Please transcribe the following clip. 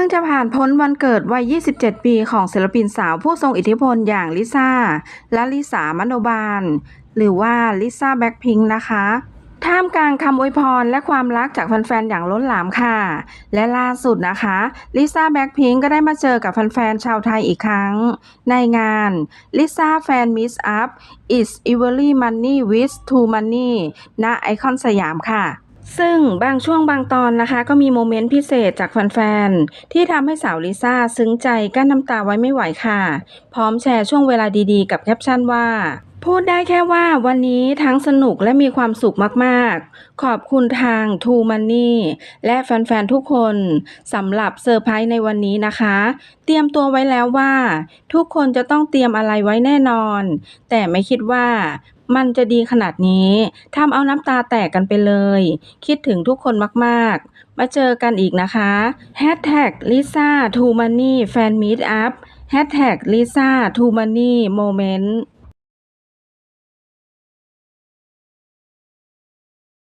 พิ่งจะผ่านพ้นวันเกิดวัย 27 ปีของศิลปินสาวผู้ทรงอิทธิพลอย่างลิซ่า และลิสามโนบาล หรือว่าลิซ่าแบ็คพิงค์นะคะ ท่ามกลางคำอวยพรและความรักจากแฟนๆ อย่างล้นหลามค่ะ และล่าสุดนะคะลิซ่าแบ็คพิงค์ก็ได้มาเจอกับแฟนๆ ชาวไทยอีกครั้ง ในงานลิซ่าแฟนมิสอัพ is every money with to money ณไอคอนสยามค่ะ ซึ่งบางช่วงบางตอนนะคะก็มีโมเมนต์พิเศษจากแฟนๆ ที่ทำให้สาวลิซ่าซึ้งใจกั้นน้ำตาไว้ไม่ไหวค่ะ พร้อมแชร์ช่วงเวลาดีๆ กับแคปชั่นว่า พูดได้แค่ว่าวันนี้ทั้งสนุกและมีความสุขมากๆ ขอบคุณทาง To Money และแฟนๆ ทุกคนสำหรับเซอร์ไพรส์ในวันนี้นะคะ เตรียมตัวไว้แล้วว่า ทุกคนจะต้องเตรียมอะไรไว้แน่นอน แต่ไม่คิดว่ามันจะดีขนาดนี้ทำเอาน้ำตาแตกกันไปเลย คิดถึงทุกคนมากๆ มาเจอกันอีกนะคะ Hashtag Lisa To Money Fan Meet Up Hashtag Lisa To Money Moment